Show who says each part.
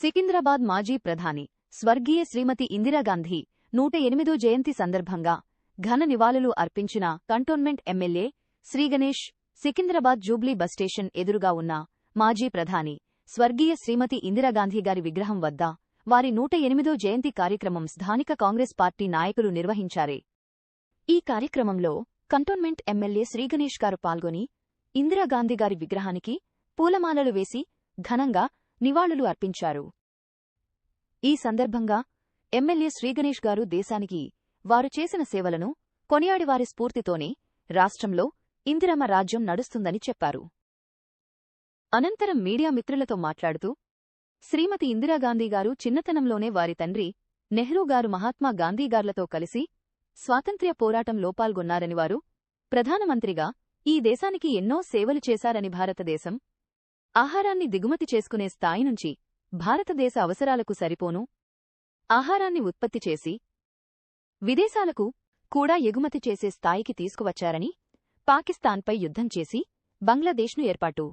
Speaker 1: సికింద్రాబాద్ మాజీ ప్రధాని స్వర్గీయ శ్రీమతి ఇందిరాగాంధీ నూట ఎనిమిదో జయంతి సందర్భంగా ఘన నివాళులు అర్పించిన cantonment MLA Sriganesh Secunderabad jubilee bus station ఎదురుగా ఉన్న మాజీ ప్రధాని స్వర్గీయ శ్రీమతి ఇందిరాగాంధీ గారి విగ్రహం వద్ద వారి నూట ఎనిమిదో జయంతి కార్యక్రమం స్థానిక కాంగ్రెస్ పార్టీ నాయకులు నిర్వహించారే. ఈ కార్యక్రమంలో కంటోన్మెంట్ ఎమ్మెల్యే శ్రీగణేష్ గారు పాల్గొని ఇందిరాగాంధీ గారి విగ్రహానికి పూలమాలలు వేసి ఘనంగా నివాళులు అర్పించారు. ఈ సందర్భంగా ఎమ్మెల్యే శ్రీగణేష్ గారు దేశానికి వారు చేసిన సేవలను కొనియాడివారి స్ఫూర్తితోనే రాష్ట్రంలో ఇందిరమ్మ రాజ్యం నడుస్తుందని చెప్పారు. అనంతరం మీడియా మిత్రులతో మాట్లాడుతూ శ్రీమతి ఇందిరాగాంధీ గారు చిన్నతనంలోనే వారి తండ్రి నెహ్రూ గారు మహాత్మా గాంధీగార్లతో కలిసి స్వాతంత్ర్య పోరాటంలో పాల్గొన్నారని వారు ప్రధానమంత్రిగా ఈ దేశానికి ఎన్నో సేవలు చేశారని భారతదేశం ఆహారాన్ని దిగుమతి చేసుకునే స్థాయి నుంచి భారతదేశ అవసరాలకు సరిపోను. ఆహారాన్ని ఉత్పత్తి చేసి విదేశాలకు కూడా ఎగుమతి చేసే స్థాయికి తీసుకువచ్చారని పాకిస్తాన్పై యుద్ధం చేసి బంగ్లాదేశ్ను ఏర్పాటు.